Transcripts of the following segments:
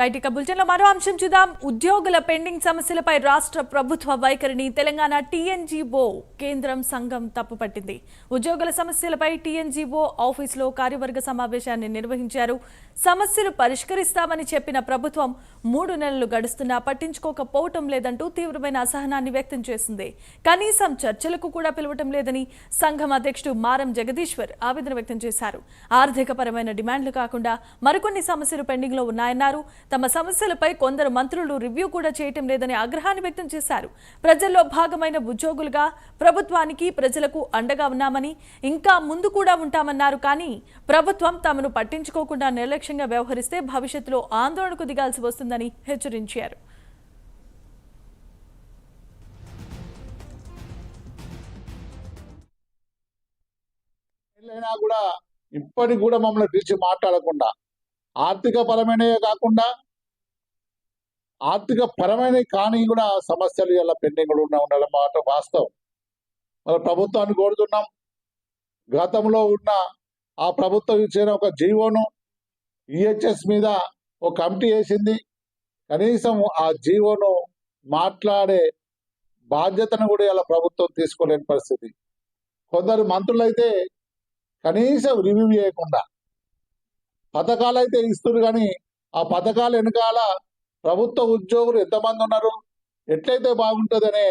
Right ఇక బులెటిన్లో మరో అంశం చూద్దాం. ఉద్యోగుల పెండింగ్ సమస్యలపై రాష్ట్ర ప్రభుత్వ వైఖరిని తెలంగాణ టీఎన్జీఓ కేంద్రం సంఘం తప్పుపట్టింది. ఉద్యోగుల సమస్యలపై టీఎన్జీఓ ఆఫీసులో కార్యవర్గ సమావేశాన్ని నిర్వహించారు. సమస్యలు పరిష్కరిస్తామని చెప్పిన ప్రభుత్వం మూడు నెలలు గడుస్తున్నా పట్టించుకోకపోవటం లేదంటూ తీవ్రమైన అసహనాన్ని వ్యక్తం చేసింది. కనీసం చర్చలకు కూడా పిలవటం లేదని సంఘం అధ్యక్షుడు మారం జగదీశ్వర్ ఆవేదన వ్యక్తం చేశారు. ఆర్థికపరమైన డిమాండ్లు కాకుండా మరికొన్ని సమస్యలు పెండింగ్లో ఉన్నాయన్నారు. తమ సమస్యలపై కొందరు మంత్రులు రివ్యూ కూడా చేయటం లేదని ఆగ్రహాన్ని వ్యక్తం చేశారు. ప్రజల్లో భాగమైన ఉద్యోగులుగా ప్రభుత్వానికి ప్రజలకు అండగా ఉన్నామని ఇంకా ముందు కూడా ఉంటామన్నారు కానీ ప్రభుత్వం తమను పట్టించుకోకుండా నిర్లక్ష్యంగా వ్యవహరిస్తే భవిష్యత్తులో ఆందోళనకు దిగాల్సి వస్తుందని హెచ్చరించారు. కూడా ఇప్పటికి కూడా మమ్మల్ని పిలిచి మాట్లాడకుండా ఆర్థిక పరమైనవే కాకుండా ఆర్థిక పరమైనవి కానీ కూడా సమస్యలు ఇలా పెండింగ్ ఉన్న ఉండాలి మాట వాస్తవం. మన ప్రభుత్వాన్ని కోరుతున్నాం. గతంలో ఉన్న ఆ ప్రభుత్వం ఇచ్చిన ఒక జీవోను ఈహెచ్ఎస్ మీద ఒక కమిటీ వేసింది. కనీసం ఆ జీవోను మాట్లాడే బాధ్యతను కూడా ఇలా ప్రభుత్వం తీసుకోలేని పరిస్థితి. కొందరు మంత్రులైతే కనీసం రివ్యూ చేయకుండా పథకాలు అయితే ఇస్తున్నారు కానీ ఆ పథకాలు వెనకాల ప్రభుత్వ ఉద్యోగులు ఎంతమంది ఉన్నారు? ఎట్లయితే బాగుంటుందనే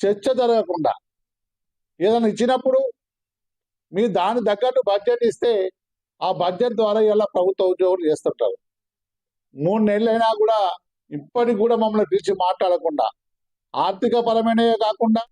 చర్చ జరగకుండా ఏదైనా ఇచ్చినప్పుడు మీ దాని తగ్గట్టు బడ్జెట్ ఇస్తే ఆ బడ్జెట్ ద్వారా ఇలా ప్రభుత్వ ఉద్యోగులు చేస్తుంటారు. మూడు నెలలైనా కూడా ఇప్పటికి కూడా మమ్మల్ని పిలిచి మాట్లాడకుండా ఆర్థిక పరమైనవే కాకుండా